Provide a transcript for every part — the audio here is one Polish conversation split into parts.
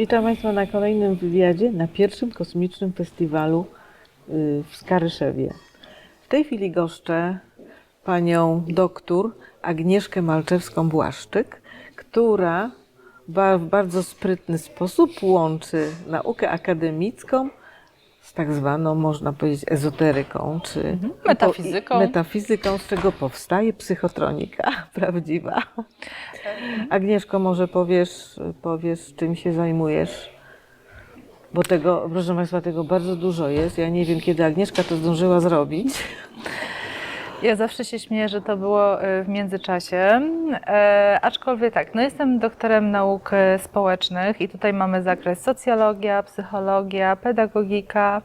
Witam Państwa na kolejnym wywiadzie na pierwszym kosmicznym festiwalu y, w Skaryszewie. W tej chwili goszczę panią doktor Agnieszkę Malczewską-Błaszczyk, która w bardzo sprytny sposób łączy naukę akademicką z tak zwaną, można powiedzieć, ezoteryką, czy Metafizyką. metafizyką, z czego powstaje psychotronika prawdziwa. Agnieszko, może powiesz, powiesz, czym się zajmujesz? Bo tego, proszę Państwa, tego bardzo dużo jest. Ja nie wiem, kiedy Agnieszka to zdążyła zrobić. Ja zawsze się śmieję, że to było e, w międzyczasie, e, aczkolwiek tak, no jestem doktorem nauk e, społecznych i tutaj mamy zakres socjologia, psychologia, pedagogika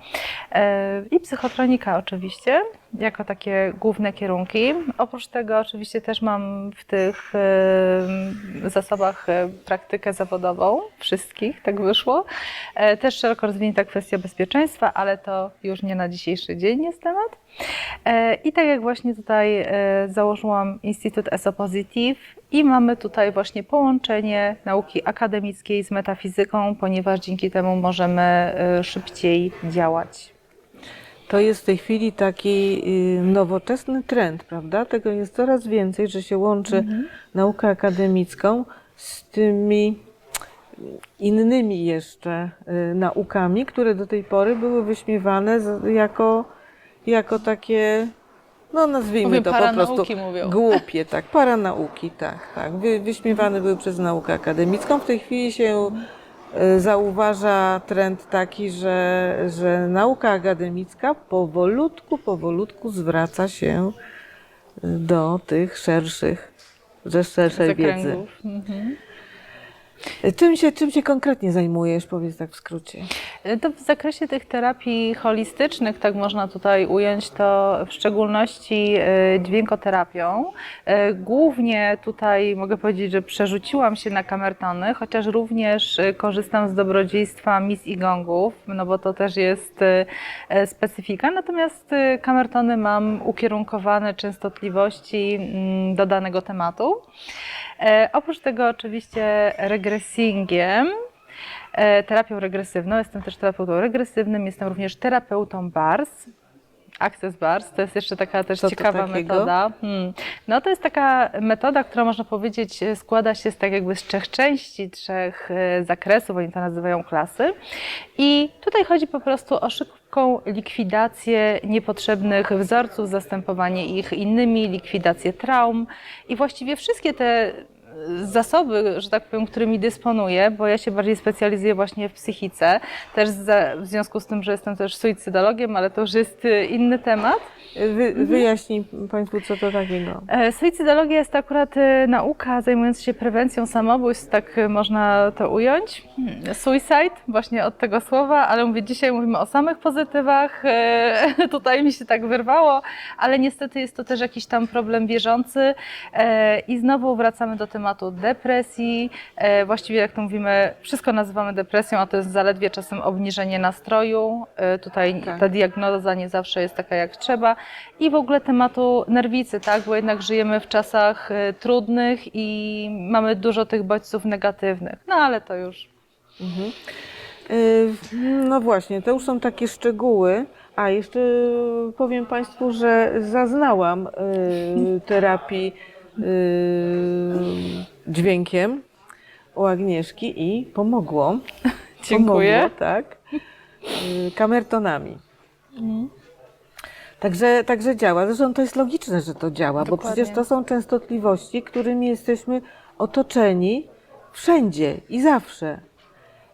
e, i psychotronika oczywiście, jako takie główne kierunki. Oprócz tego oczywiście też mam w tych zasobach e, praktykę zawodową, wszystkich, tak wyszło. E, Też szeroko rozwinięta kwestia bezpieczeństwa, ale to już nie na dzisiejszy dzień jest temat. E, I tak jak właśnie tutaj założyłam Instytut ESO Positive i mamy tutaj właśnie połączenie nauki akademickiej z metafizyką, ponieważ dzięki temu możemy szybciej działać. To jest w tej chwili taki y, nowoczesny trend, prawda? Tego jest coraz więcej, że się łączy naukę akademicką z tymi innymi jeszcze y, naukami, które do tej pory były wyśmiewane jako, jako takie, no nazwijmy Mówię, to po prostu mówią. głupie, tak, paranauki, tak, tak. Wy, wyśmiewane były przez naukę akademicką. W tej chwili się zauważa trend taki, że, że nauka akademicka powolutku, powolutku zwraca się y, do tych szerszych, ze szerszej wiedzy. Zakręgów. Mhm. Czym się, czym się konkretnie zajmujesz, powiedz tak w skrócie? To w zakresie tych terapii holistycznych, tak można tutaj ująć, to w szczególności e, dźwiękoterapią. E, Głównie tutaj mogę powiedzieć, że przerzuciłam się na kamertony, chociaż również e, korzystam z dobrodziejstwa mis i gongów, no bo to też jest e, specyfika. Natomiast kamertony mam ukierunkowane częstotliwości mm, do danego tematu. E, Oprócz tego oczywiście regressingiem, e, terapią regresywną. Jestem też terapeutą regresywnym, jestem również terapeutą BARS. Access Bars to jest jeszcze taka też Co ciekawa metoda. Hmm. No to jest taka metoda, która można powiedzieć składa się z tak jakby z trzech części, trzech e, zakresów, oni to nazywają klasy. I tutaj chodzi po prostu o szybką likwidację niepotrzebnych wzorców, zastępowanie ich innymi, likwidację traum i właściwie wszystkie te zasoby, że tak powiem, którymi dysponuję, bo ja się bardziej specjalizuję właśnie w psychice, też za, w związku z tym, że jestem też suicydologiem, ale to już jest y, inny temat. Wy, wyjaśnij Państwu, co to takiego. E, Suicydologia jest akurat e, nauka zajmująca się prewencją samobójstw, tak e, można to ująć. Hmm, Suicide, właśnie od tego słowa, ale mówię, dzisiaj mówimy o samych pozytywach. E, Tutaj mi się tak wyrwało, ale niestety jest to też jakiś tam problem bieżący. E, I znowu wracamy do tematu depresji. E, Właściwie, jak to mówimy, wszystko nazywamy depresją, a to jest zaledwie czasem obniżenie nastroju. E, Tutaj Tak. ta diagnoza nie zawsze jest taka, jak trzeba. I w ogóle tematu nerwicy, tak? Bo jednak żyjemy w czasach e, trudnych i mamy dużo tych bodźców negatywnych. No ale to już. Y, No właśnie, to już są takie szczegóły. A jeszcze powiem Państwu, że zaznałam terapii dźwiękiem u Agnieszki i pomogło. Dziękuję. Pomogło, tak. Y, Kamertonami. Także, także działa. Zresztą to jest logiczne, że to działa, bo Dokładnie. przecież to są częstotliwości, którymi jesteśmy otoczeni wszędzie i zawsze.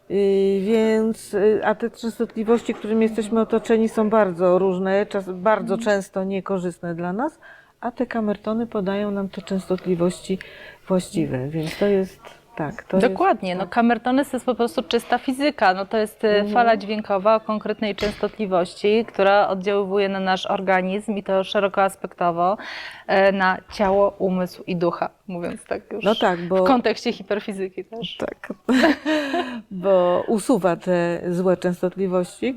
Yy, Więc, yy, a te częstotliwości, którymi jesteśmy otoczeni, są bardzo różne, czas, bardzo Mhm. często niekorzystne dla nas, a te kamertony podają nam te częstotliwości właściwe, więc to jest tak. Dokładnie. No, kamertony to jest po prostu czysta fizyka. No, to jest e, fala dźwiękowa o konkretnej częstotliwości, która oddziaływuje na nasz organizm i to szerokoaspektowo e, na ciało, umysł i ducha, mówiąc tak już No tak, bo- w kontekście hiperfizyki też. Jest, tak. Bo usuwa te złe częstotliwości,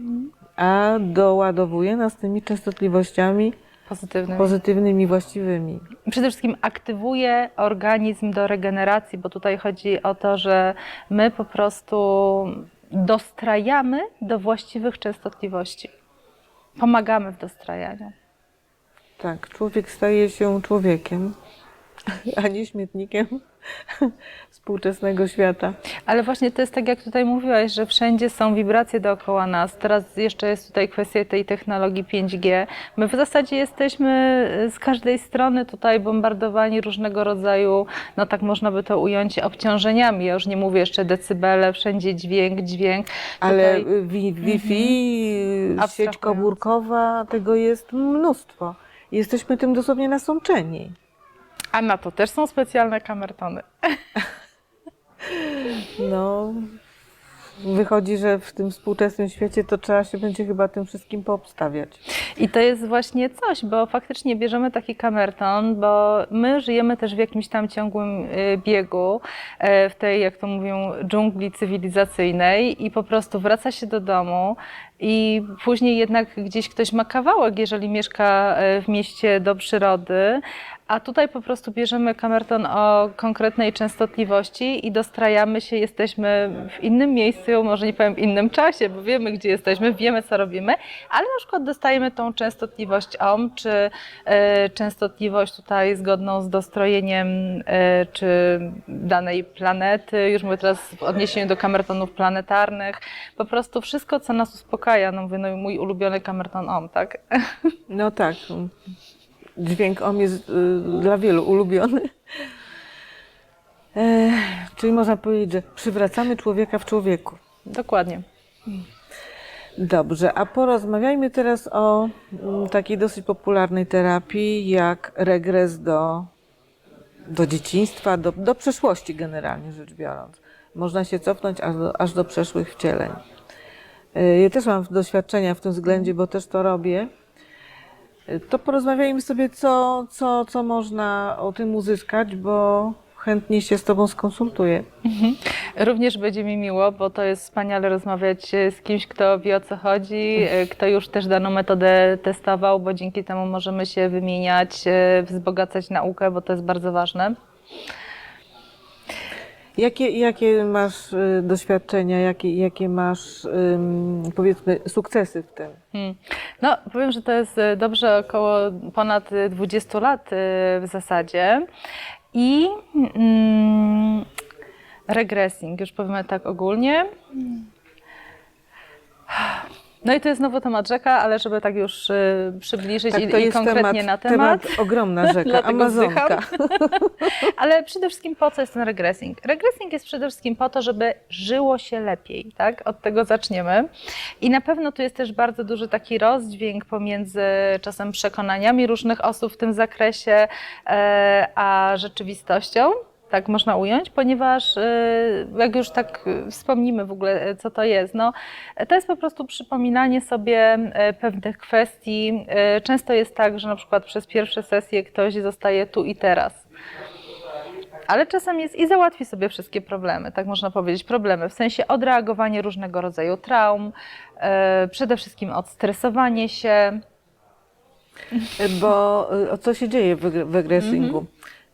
a doładowuje nas tymi częstotliwościami Pozytywny. pozytywnymi, właściwymi. przede wszystkim aktywuje organizm do regeneracji, bo tutaj chodzi o to, że my po prostu dostrajamy do właściwych częstotliwości. Pomagamy w dostrajaniu. Tak, człowiek staje się człowiekiem, a nie śmietnikiem współczesnego świata. Ale właśnie to jest tak, jak tutaj mówiłaś, że wszędzie są wibracje dookoła nas. Teraz jeszcze jest tutaj kwestia tej technologii 5G. My w zasadzie jesteśmy z każdej strony tutaj bombardowani różnego rodzaju, no tak można by to ująć, obciążeniami. Ja już nie mówię jeszcze decybele, wszędzie dźwięk, dźwięk. Ale Tutaj- wi- Wi-Fi, sieć Abstrahując. komórkowa, tego jest mnóstwo. Jesteśmy tym dosłownie nasączeni. A na to też są specjalne kamertony. No, wychodzi, że w tym współczesnym świecie to trzeba się będzie chyba tym wszystkim poobstawiać. I to jest właśnie coś, bo faktycznie bierzemy taki kamerton, bo my żyjemy też w jakimś tam ciągłym y, biegu, e, w tej, jak to mówią, dżungli cywilizacyjnej i po prostu wraca się do domu i później jednak gdzieś ktoś ma kawałek, jeżeli mieszka e, w mieście do przyrody, a tutaj po prostu bierzemy kamerton o konkretnej częstotliwości i dostrajamy się, jesteśmy w innym miejscu, może nie powiem w innym czasie, bo wiemy, gdzie jesteśmy, wiemy, co robimy, ale na przykład dostajemy tą częstotliwość OM, czy e, częstotliwość tutaj zgodną z dostrojeniem e, czy danej planety, już mówię teraz w odniesieniu do kamertonów planetarnych, po prostu wszystko, co nas uspokaja, no mówię, no mój ulubiony kamerton OM, tak? No tak, dźwięk OM jest y, dla wielu ulubiony. E, czyli można powiedzieć, że przywracamy człowieka w człowieku. Dokładnie. Dobrze, a porozmawiajmy teraz o mm, takiej dosyć popularnej terapii, jak regres do, do dzieciństwa, do, do przeszłości generalnie rzecz biorąc. Można się cofnąć aż do, aż do przeszłych wcieleń. Y, Ja też mam doświadczenia w tym względzie, bo też to robię. To porozmawiajmy sobie, co, co, co można o tym uzyskać, bo chętnie się z Tobą skonsultuję. Również będzie mi miło, bo to jest wspaniale rozmawiać z kimś, kto wie o co chodzi, kto już też daną metodę testował, bo dzięki temu możemy się wymieniać, e, wzbogacać naukę, bo to jest bardzo ważne. Jakie, jakie masz y, doświadczenia, jakie, jakie masz, ym, powiedzmy, sukcesy w tym? Hmm. No, powiem, że to jest e, dobrze około ponad e, 20 lat e, w zasadzie. I mm, regressing, już powiemy tak ogólnie. No i to jest znowu temat rzeka, ale żeby tak już e, przybliżyć Tak, i, i konkretnie temat, na temat. temat ogromna rzeka, Amazonka. Ale przede wszystkim po co jest ten regressing? Regressing jest przede wszystkim po to, żeby żyło się lepiej, tak? Od tego zaczniemy. I na pewno tu jest też bardzo duży taki rozdźwięk pomiędzy czasem przekonaniami różnych osób w tym zakresie, e, a rzeczywistością. Tak można ująć, ponieważ e, jak już tak wspomnimy w ogóle, e, co to jest, no, to jest po prostu przypominanie sobie e, pewnych kwestii. Często jest tak, że na przykład przez pierwsze sesje ktoś zostaje tu i teraz. Ale czasem jest i załatwi sobie wszystkie problemy, tak można powiedzieć, problemy w sensie odreagowanie różnego rodzaju traum, przede wszystkim odstresowanie się. Bo y, co się dzieje w, egre- w regresingu?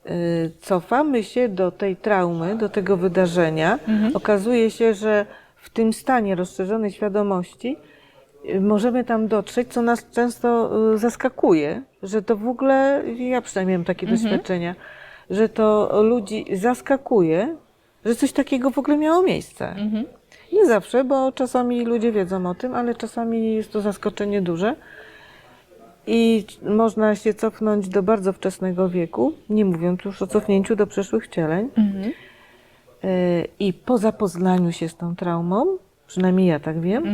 Y, Cofamy się do tej traumy, do tego wydarzenia. Okazuje się, że w tym stanie rozszerzonej świadomości y, możemy tam dotrzeć, co nas często y, zaskakuje, że to w ogóle, ja przynajmniej mam takie doświadczenia, że to ludzi zaskakuje, że coś takiego w ogóle miało miejsce. Nie zawsze, bo czasami ludzie wiedzą o tym, ale czasami jest to zaskoczenie duże. I można się cofnąć do bardzo wczesnego wieku, nie mówiąc już o cofnięciu do przeszłych wcieleń. Yy, I po zapoznaniu się z tą traumą, przynajmniej ja tak wiem,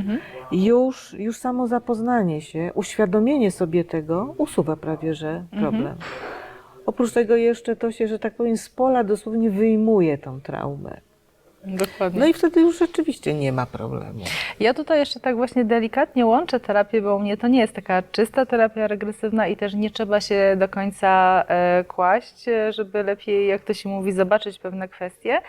już, już samo zapoznanie się, uświadomienie sobie tego usuwa prawie że problem. Oprócz tego jeszcze to się, że tak powiem, z pola dosłownie wyjmuje tą traumę. Dokładnie. No i wtedy już rzeczywiście nie ma problemu. Ja tutaj jeszcze tak właśnie delikatnie łączę terapię, bo u mnie to nie jest taka czysta terapia regresywna i też nie trzeba się do końca e, kłaść, e, żeby lepiej, jak to się mówi, zobaczyć pewne kwestie.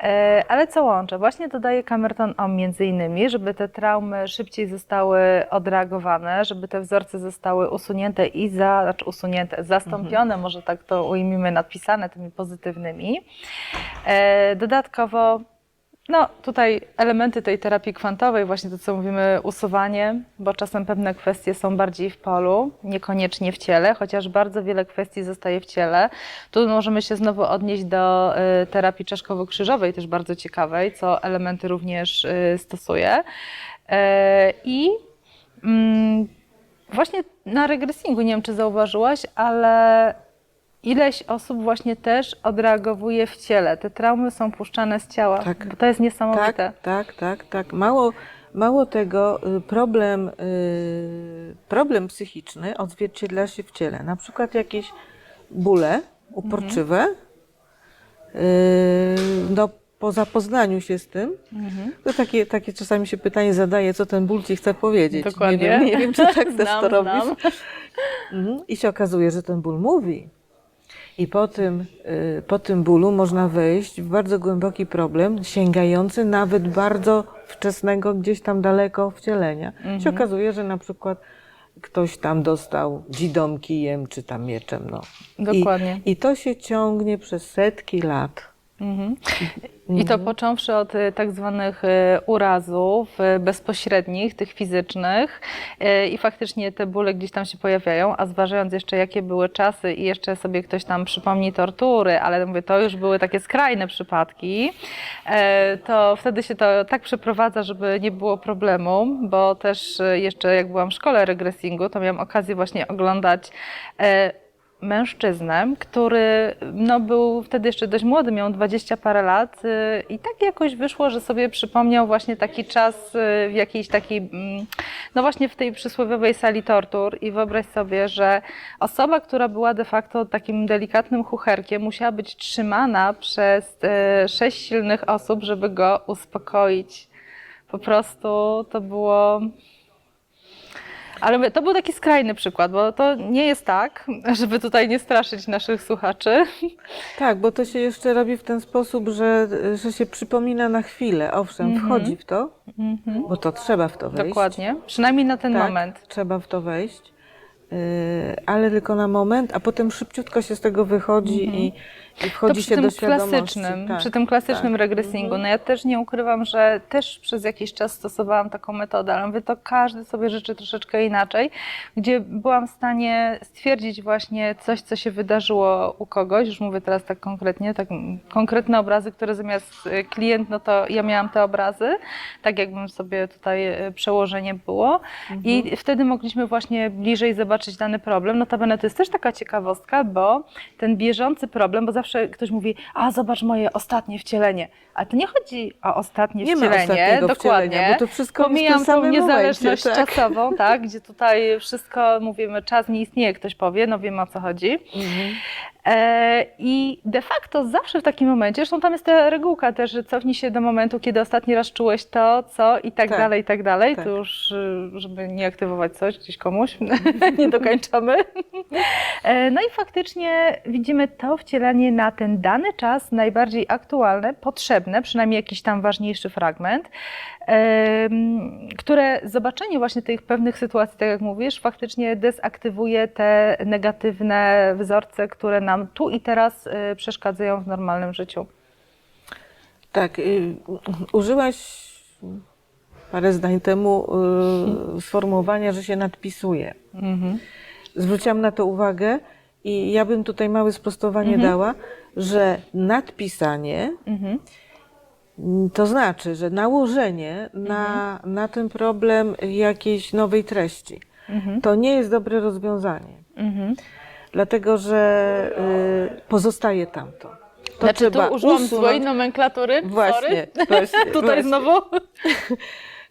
E, ale co łączę? Właśnie dodaję kamerton OM między innymi, żeby te traumy szybciej zostały odreagowane, żeby te wzorce zostały usunięte i za, znaczy usunięte, zastąpione, może tak to ujmijmy, nadpisane tymi pozytywnymi. Dodatkowo no, tutaj elementy tej terapii kwantowej, właśnie to, co mówimy, usuwanie, bo czasem pewne kwestie są bardziej w polu, niekoniecznie w ciele, chociaż bardzo wiele kwestii zostaje w ciele. Tu możemy się znowu odnieść do y, terapii czaszkowo-krzyżowej, też bardzo ciekawej, co elementy również y, stosuje. E, I mm, właśnie na regresingu, nie wiem, czy zauważyłaś, ale ileś osób właśnie też odreagowuje w ciele. Te traumy są puszczane z ciała. Tak. Bo to jest niesamowite. Tak, tak, tak, tak. Mało, mało tego, y, problem, y, problem psychiczny odzwierciedla się w ciele. Na przykład jakieś bóle uporczywe, y, no po zapoznaniu się z tym, Mhm. to takie, takie czasami się pytanie zadaje, co ten ból ci chce powiedzieć. Dokładnie. Nie wiem, nie wiem czy tak też Znam, to robisz. Mhm. I się okazuje, że ten ból mówi. I po tym, y, po tym bólu można wejść w bardzo głęboki problem, sięgający nawet bardzo wczesnego, gdzieś tam daleko wcielenia. Mhm. Się okazuje, że na przykład ktoś tam dostał dzidą kijem czy tam mieczem. No. Dokładnie. I, I to się ciągnie przez setki lat. Mhm. I to począwszy od y, tak zwanych y, urazów y, bezpośrednich, tych fizycznych i faktycznie te bóle gdzieś tam się pojawiają, a zważając jeszcze jakie były czasy i jeszcze sobie ktoś tam przypomni tortury, ale mówię, to już były takie skrajne przypadki, e, to wtedy się to tak przeprowadza, żeby nie było problemu, bo też jeszcze jak byłam w szkole regresingu, to miałam okazję właśnie oglądać e, mężczyznę, który no, był wtedy jeszcze dość młody, miał dwadzieścia parę lat y, i tak jakoś wyszło, że sobie przypomniał właśnie taki czas y, w jakiejś takiej, mm, no właśnie w tej przysłowiowej sali tortur i wyobraź sobie, że osoba, która była de facto takim delikatnym chucherkiem, musiała być trzymana przez y, sześć silnych osób, żeby go uspokoić. Po prostu to było ale to był taki skrajny przykład, bo to nie jest tak, żeby tutaj nie straszyć naszych słuchaczy. Tak, bo to się jeszcze robi w ten sposób, że, że się przypomina na chwilę. Owszem, wchodzi w to, bo to trzeba w to wejść. Dokładnie. Przynajmniej na ten tak, moment. Trzeba w to wejść, yy, ale tylko na moment, a potem szybciutko się z tego wychodzi i, i To wchodzi przy się tym do klasycznym, Tak, przy tym klasycznym tak. regresingu. No ja też nie ukrywam, że też przez jakiś czas stosowałam taką metodę, ale mówię, to każdy sobie życzy troszeczkę inaczej, gdzie byłam w stanie stwierdzić właśnie coś, co się wydarzyło u kogoś, już mówię teraz tak konkretnie, tak konkretne obrazy, które zamiast y, klient, no to ja miałam te obrazy, tak jakbym sobie tutaj y, przełożenie było i wtedy mogliśmy właśnie bliżej zobaczyć dany problem. Notabene to jest też taka ciekawostka, bo ten bieżący problem, bo zawsze ktoś mówi, a zobacz moje ostatnie wcielenie, ale to nie chodzi o ostatnie Nie ma wcielenie, ostatniego dokładnie. bo to wszystko Pomijam tą niezależność momencie, tak. czasową, tak, gdzie tutaj wszystko, mówimy, czas nie istnieje, ktoś powie, no wiemy o co chodzi. Mhm. E, I de facto zawsze w takim momencie, zresztą tam jest ta regułka też, że cofnij się do momentu, kiedy ostatni raz czułeś to, co i tak, Tak. dalej, i tak dalej. Tak. To już, żeby nie aktywować coś gdzieś komuś, nie dokończamy. E, No i faktycznie widzimy to wcielenie na ten dany czas najbardziej aktualne, potrzebne, przynajmniej jakiś tam ważniejszy fragment, które zobaczenie właśnie tych pewnych sytuacji, tak jak mówisz, faktycznie dezaktywuje te negatywne wzorce, które nam tu i teraz y, przeszkadzają w normalnym życiu. Tak, y, użyłaś parę zdań temu y, sformułowania, że się nadpisuje. Zwróciłam na to uwagę i ja bym tutaj małe sprostowanie dała, że nadpisanie Mhm. to znaczy, że nałożenie na, na ten problem jakiejś nowej treści. Mhm. To nie jest dobre rozwiązanie, Mhm. dlatego że y, pozostaje tamto. To Znaczy tu trzeba użyłam usunąć- złej nomenklatury, Właśnie, właśnie, Tutaj właśnie. znowu.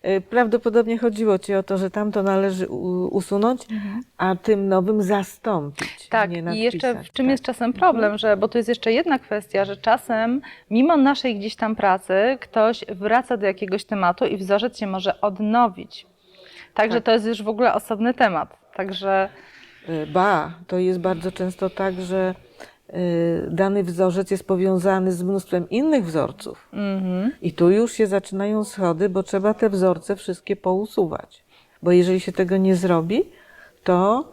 Y, Prawdopodobnie chodziło Ci o to, że tamto należy usunąć, a tym nowym zastąpić. Tak, i jeszcze w czym tak. jest czasem problem, że, bo to jest jeszcze jedna kwestia, że czasem mimo naszej gdzieś tam pracy ktoś wraca do jakiegoś tematu i wzorzec się może odnowić. Także Tak. to jest już w ogóle osobny temat. Także Y, Ba, to jest bardzo często tak, że dany wzorzec jest powiązany z mnóstwem innych wzorców. mhm. I tu już się zaczynają schody, bo trzeba te wzorce wszystkie pousuwać. Bo jeżeli się tego nie zrobi, to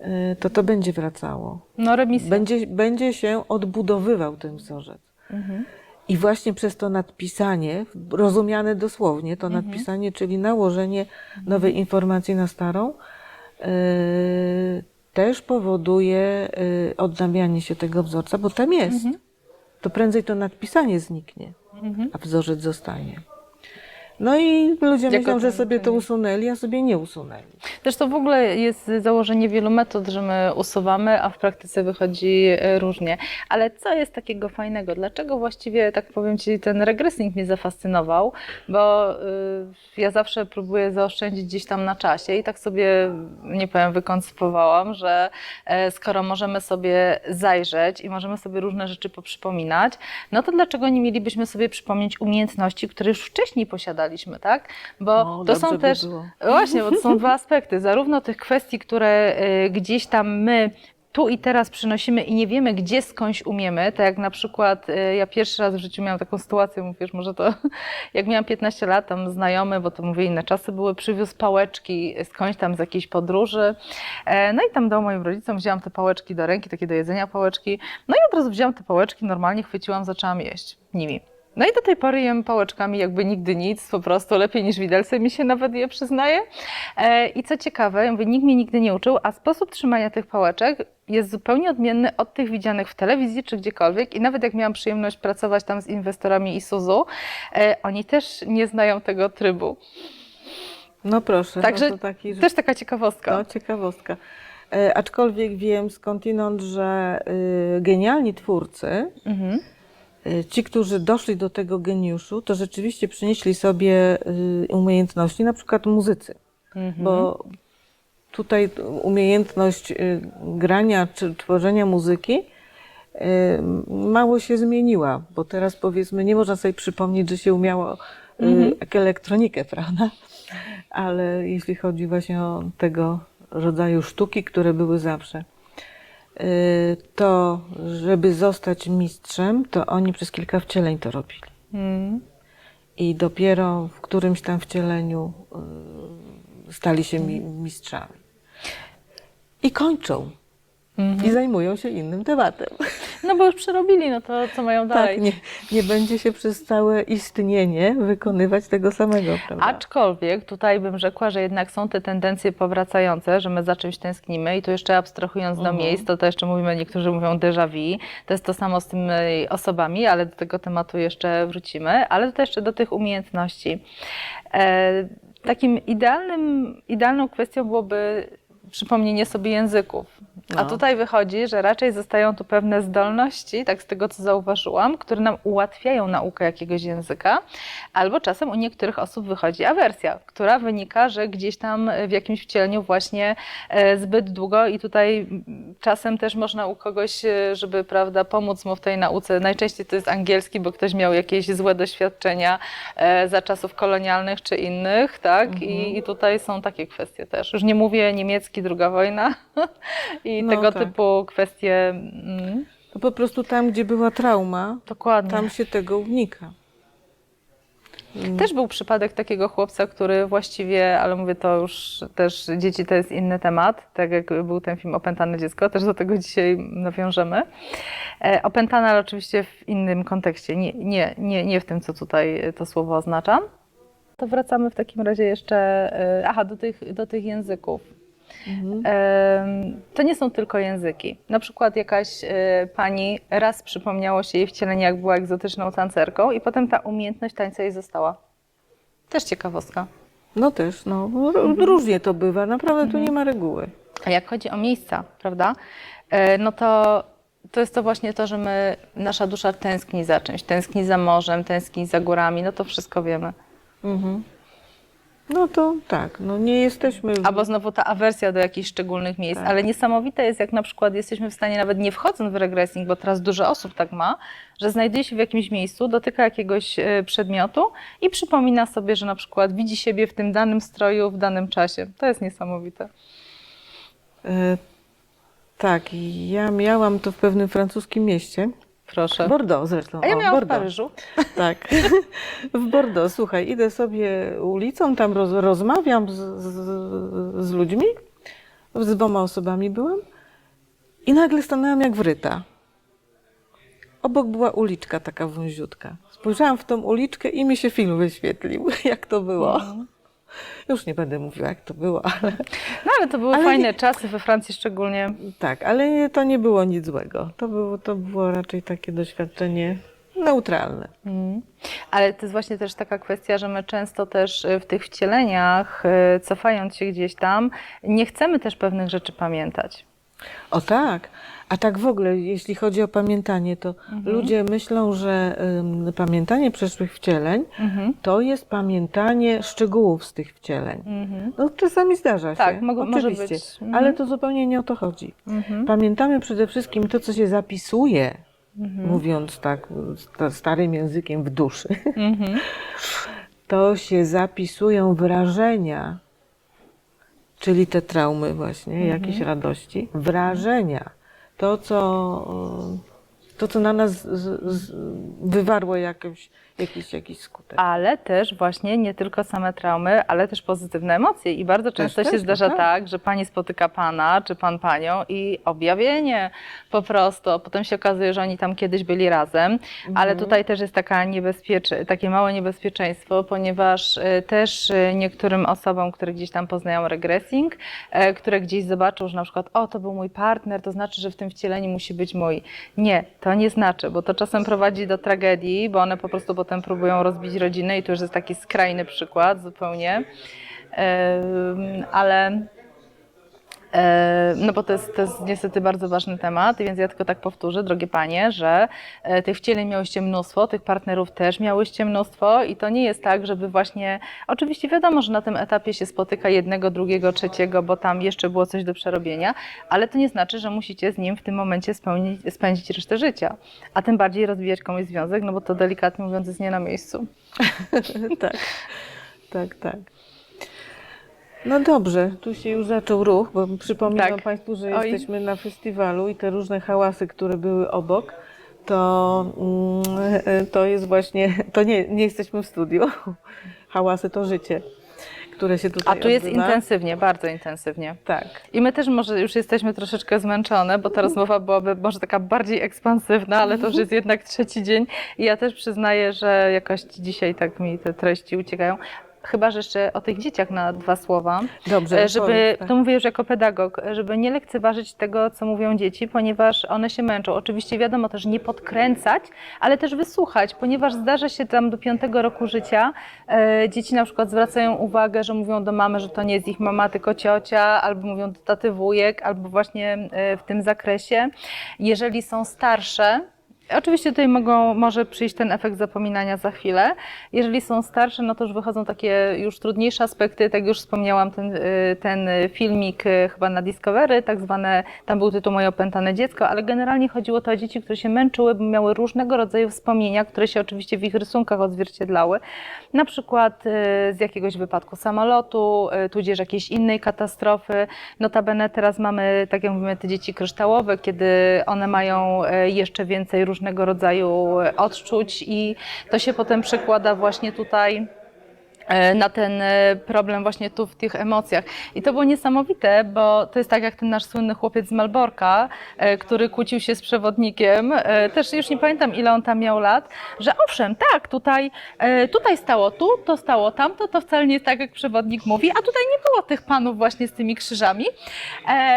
y, to, to będzie wracało. no remisja. Będzie, będzie się odbudowywał ten wzorzec. Mhm. I właśnie przez to nadpisanie, rozumiane dosłownie, to Mhm. nadpisanie, czyli nałożenie nowej informacji na starą, yy, też powoduje yy, odnawianie się tego wzorca, bo tam jest. To prędzej to nadpisanie zniknie, Mhm. a wzorzec zostanie. No i ludzie Jako myślą, że sobie to usunęli, a sobie nie usunęli. Zresztą w ogóle jest założenie wielu metod, że my usuwamy, a w praktyce wychodzi e, różnie. Ale co jest takiego fajnego? Dlaczego właściwie, tak powiem Ci, ten regresing mnie zafascynował? Bo y, ja zawsze próbuję zaoszczędzić gdzieś tam na czasie i tak sobie, nie powiem, wykoncypowałam, że e, skoro możemy sobie zajrzeć i możemy sobie różne rzeczy poprzypominać, no to dlaczego nie mielibyśmy sobie przypomnieć umiejętności, które już wcześniej posiadaliśmy, tak? Bo No, to są by też... Właśnie, bo to są dwa aspekty. Zarówno tych kwestii, które y, gdzieś tam my tu i teraz przynosimy i nie wiemy, gdzie skądś umiemy, tak jak na przykład y, ja pierwszy raz w życiu miałam taką sytuację, mówisz, może to jak miałam 15 lat, tam znajomy, bo to mówię inne czasy były, przywiózł pałeczki skądś tam z jakiejś podróży, E, no i tam dał moim rodzicom, wzięłam te pałeczki do ręki, takie do jedzenia pałeczki, no i od razu wzięłam te pałeczki, normalnie chwyciłam, zaczęłam jeść nimi. No i do tej pory jem pałeczkami jakby nigdy nic, po prostu lepiej niż widelce mi się nawet je przyznaje. E, I co ciekawe, ja mówię, nikt mnie nigdy nie uczył, a sposób trzymania tych pałeczek jest zupełnie odmienny od tych widzianych w telewizji czy gdziekolwiek. I nawet jak miałam przyjemność pracować tam z inwestorami Isuzu, e, oni też nie znają tego trybu. No proszę, Także no to taki, że... Też taka ciekawostka. No, ciekawostka. E, aczkolwiek wiem skądinąd, że y, genialni twórcy, Mhm. Y, ci, którzy doszli do tego geniuszu, to rzeczywiście przynieśli sobie y, umiejętności, na przykład muzycy, Mhm. bo tutaj umiejętność y, grania czy tworzenia muzyki mało się zmieniła, bo teraz powiedzmy nie można sobie przypomnieć, że się umiało Mhm. elektronikę, prawda? Ale jeśli chodzi właśnie o tego rodzaju sztuki, które były zawsze, to żeby zostać mistrzem, to oni przez kilka wcieleń to robili. Mhm. I dopiero w którymś tam wcieleniu y, stali się mi, mistrzami. I kończą. I zajmują się innym tematem. No bo już przerobili, no to co mają dalej? Tak, nie, nie będzie się przez całe istnienie wykonywać tego samego, prawda? Aczkolwiek tutaj bym rzekła, że jednak są te tendencje powracające, że my za czymś tęsknimy i tu jeszcze abstrahując do Mhm. miejsc, to, to jeszcze mówimy, niektórzy mówią déjà vu, to jest to samo z tymi osobami, ale do tego tematu jeszcze wrócimy, ale tutaj jeszcze do tych umiejętności. E, takim idealnym, idealną kwestią byłoby przypomnienie sobie języków. A No. tutaj wychodzi, że raczej zostają tu pewne zdolności, tak z tego co zauważyłam, które nam ułatwiają naukę jakiegoś języka, albo czasem u niektórych osób wychodzi awersja, która wynika, że gdzieś tam w jakimś wcieleniu właśnie e, zbyt długo i tutaj czasem też można u kogoś, e, żeby prawda, pomóc mu w tej nauce. Najczęściej to jest angielski, bo ktoś miał jakieś złe doświadczenia e, za czasów kolonialnych czy innych, tak? I, I tutaj są takie kwestie też. Już nie mówię niemiecki, druga wojna i No tego tak. typu kwestie. Mm, To po prostu tam, gdzie była trauma, dokładnie. tam się tego unika. Też był przypadek takiego chłopca, który właściwie, ale mówię to już też dzieci to jest inny temat, tak jak był ten film Opętane dziecko, też do tego dzisiaj nawiążemy. E, opętane, ale oczywiście w innym kontekście, nie, nie, nie, nie w tym, co tutaj to słowo oznacza. To wracamy w takim razie jeszcze, e, aha, do tych, do tych języków. Mhm. To nie są tylko języki. Na przykład jakaś e, pani raz przypomniało się jej wcielenie, jak była egzotyczną tancerką, i potem ta umiejętność tańca jej została. Też ciekawostka. No też, no. r- Różnie to bywa. Naprawdę tu nie ma reguły. A jak chodzi o miejsca, prawda? E, No to to jest to właśnie to, że my, nasza dusza tęskni za czymś, tęskni za morzem, tęskni za górami, no to wszystko wiemy. Mhm. No to tak, no nie jesteśmy... w- Albo znowu ta awersja do jakichś szczególnych miejsc, Tak. ale niesamowite jest, jak na przykład jesteśmy w stanie, nawet nie wchodząc w regressing, bo teraz dużo osób tak ma, że znajduje się w jakimś miejscu, dotyka jakiegoś e, przedmiotu i przypomina sobie, że na przykład widzi siebie w tym danym stroju w danym czasie. To jest niesamowite. E, tak, ja miałam to w pewnym francuskim mieście. Proszę. Bordeaux zresztą. A ja o, miałam w Bordeaux. Paryżu. Tak. W Bordeaux, słuchaj, idę sobie ulicą, tam roz, rozmawiam z, z, z ludźmi, z dwoma osobami byłam i nagle stanęłam jak wryta. Obok była uliczka taka wąziutka. Spojrzałam w tą uliczkę i mi się film wyświetlił, jak to było. Już nie będę mówiła, jak to było, ale No ale to były Ale fajne nie- czasy, we Francji szczególnie. tak, ale nie, to nie było nic złego. To było, to było raczej takie doświadczenie neutralne. Mm. Ale to jest właśnie też taka kwestia, że my często też y, w tych wcieleniach, y, cofając się gdzieś tam, nie chcemy też pewnych rzeczy pamiętać. O tak. A tak w ogóle, jeśli chodzi o pamiętanie, to Mhm. ludzie myślą, że ym, pamiętanie przeszłych wcieleń Mhm. to jest pamiętanie szczegółów z tych wcieleń. Mhm. No czasami zdarza się. Tak, mogą- oczywiście, być. Mhm. ale to zupełnie nie o to chodzi. Mhm. Pamiętamy przede wszystkim to, co się zapisuje, Mhm. mówiąc tak sta- starym językiem w duszy. To się zapisują wrażenia, czyli te traumy właśnie, jakieś radości, wrażenia. To, co, to, co na nas z, z, wywarło jakiś, jakiś, jakiś skutek. Ale też właśnie nie tylko same traumy, ale też pozytywne emocje. I bardzo często się też, zdarza tak. tak. że pani spotyka pana, czy pan panią i objawienie po prostu. A Potem się okazuje, że oni tam kiedyś byli razem. Ale Mhm. tutaj też jest taka niebezpiecze, takie małe niebezpieczeństwo, ponieważ e, też e, niektórym osobom, które gdzieś tam poznają regressing, e, które gdzieś zobaczą, że na przykład o, to był mój partner, to znaczy, że w tym wcieleniu musi być mój. Nie, to nie znaczy, bo to czasem prowadzi do tragedii, bo one po prostu potem próbują rozbić rodzinę i to już jest taki skrajny przykład zupełnie. Ale No bo to jest, to jest niestety bardzo ważny temat, więc ja tylko tak powtórzę, drogie panie, że e, tych wcieleń miałyście mnóstwo, tych partnerów też miałyście mnóstwo i to nie jest tak, żeby właśnie, oczywiście wiadomo, że na tym etapie się spotyka jednego, drugiego, trzeciego, bo tam jeszcze było coś do przerobienia, ale to nie znaczy, że musicie z nim w tym momencie spełnić, spędzić resztę życia, a tym bardziej rozwijać komuś związek, no bo to delikatnie mówiąc jest nie na miejscu. tak, tak, tak. No dobrze, tu się już zaczął ruch, bo przypominam Tak. Państwu, że Oj. jesteśmy na festiwalu i te różne hałasy, które były obok, to, mm, to jest właśnie, to nie, nie jesteśmy w studiu. Hałasy to życie, które się A tutaj tu jest odbywa. intensywnie, bardzo intensywnie. Tak. I my też może już jesteśmy troszeczkę zmęczone, bo ta rozmowa byłaby może taka bardziej ekspansywna, ale to już jest jednak trzeci dzień i ja też przyznaję, że jakoś dzisiaj tak mi te treści uciekają. Chyba, że jeszcze o tych dzieciach na dwa słowa. Dobrze, E, żeby, powiedz, tak. to mówię już jako pedagog, żeby nie lekceważyć tego, co mówią dzieci, ponieważ one się męczą. Oczywiście wiadomo też nie podkręcać, ale też wysłuchać, ponieważ zdarza się tam do piątego roku życia, e, dzieci na przykład zwracają uwagę, że mówią do mamy, że to nie jest ich mama, tylko ciocia, albo mówią do taty wujek, albo właśnie e, w tym zakresie. Jeżeli są starsze, Oczywiście tutaj mogą, może przyjść ten efekt zapominania za chwilę. Jeżeli są starsze, no to już wychodzą takie już trudniejsze aspekty. Tak już wspomniałam, ten, y, ten filmik y, chyba na Discovery, tak zwane, tam był tytuł Moje opętane dziecko, ale generalnie chodziło to o dzieci, które się męczyły, bo miały różnego rodzaju wspomnienia, które się oczywiście w ich rysunkach odzwierciedlały. Na przykład y, z jakiegoś wypadku samolotu, tudzież jakiejś innej katastrofy. Notabene teraz mamy, tak jak mówimy, te dzieci kryształowe, kiedy one mają jeszcze więcej różnego rodzaju odczuć i to się potem przekłada właśnie tutaj e, na ten e, problem właśnie tu w tych emocjach. I to było niesamowite, bo to jest tak jak ten nasz słynny chłopiec z Malborka, e, który kłócił się z przewodnikiem, też już nie pamiętam ile on tam miał lat, że owszem, tak, tutaj, tutaj stało tu, to stało tamto, to wcale nie jest tak jak przewodnik mówi, a tutaj nie było tych panów właśnie z tymi krzyżami.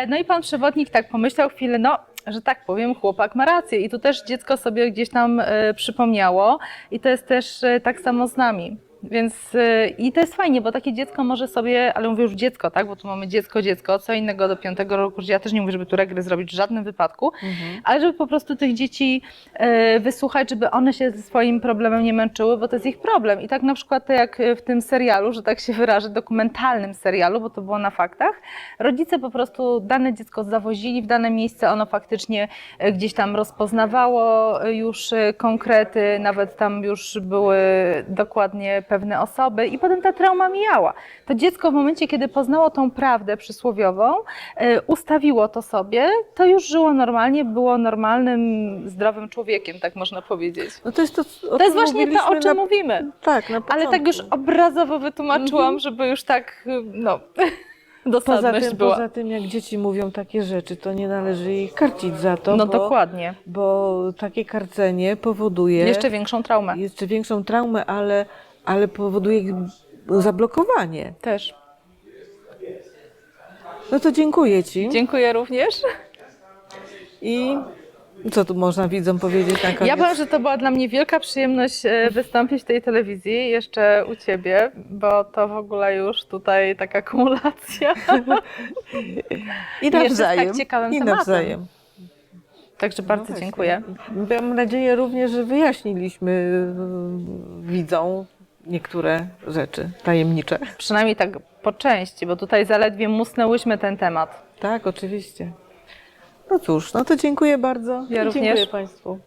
No i pan przewodnik tak pomyślał chwilę, no że tak powiem, chłopak ma rację. I tu też dziecko sobie gdzieś tam e, przypomniało i to jest też e, tak samo z nami. Więc y, i to jest fajnie, bo takie dziecko może sobie, ale mówię już dziecko, tak? Bo tu mamy dziecko, dziecko, co innego do piątego roku życia. Ja też nie mówię, żeby tu regres zrobić w żadnym wypadku, ale żeby po prostu tych dzieci e, wysłuchać, żeby one się ze swoim problemem nie męczyły, bo to jest ich problem. I tak na przykład to jak w tym serialu, że tak się wyrażę, dokumentalnym serialu, bo to było na faktach, rodzice po prostu dane dziecko zawozili w dane miejsce, ono faktycznie e, gdzieś tam rozpoznawało e, już e, konkrety, nawet tam już były dokładnie pewne osoby i potem ta trauma mijała. To dziecko w momencie, kiedy poznało tą prawdę przysłowiową, e, ustawiło to sobie, to już żyło normalnie, było normalnym, zdrowym człowiekiem, tak można powiedzieć. No to jest to, o To jest właśnie to, o czym na, mówimy. Tak, na Ale początku. tak już obrazowo wytłumaczyłam, Mhm. żeby już tak, no, Poza tym, była. poza tym, jak dzieci mówią takie rzeczy, to nie należy ich karcić za to, no bo, dokładnie. bo takie karcenie powoduje Jeszcze większą traumę. jeszcze większą traumę, ale, ale powoduje ich zablokowanie. Też. No to dziękuję Ci. Dziękuję również. I co tu można widzom powiedzieć na koniec? Ja powiem, że to była dla mnie wielka przyjemność e, wystąpić w tej telewizji, jeszcze u Ciebie, bo to w ogóle już tutaj taka kumulacja. I tak nawzajem. I tematem. nawzajem. Także bardzo właśnie. dziękuję. Mam nadzieję również, że wyjaśniliśmy y, widzom niektóre rzeczy tajemnicze. Przynajmniej tak po części, bo tutaj zaledwie musnęłyśmy ten temat. Tak, oczywiście. No cóż, no to dziękuję bardzo. Ja dziękuję również. Państwu.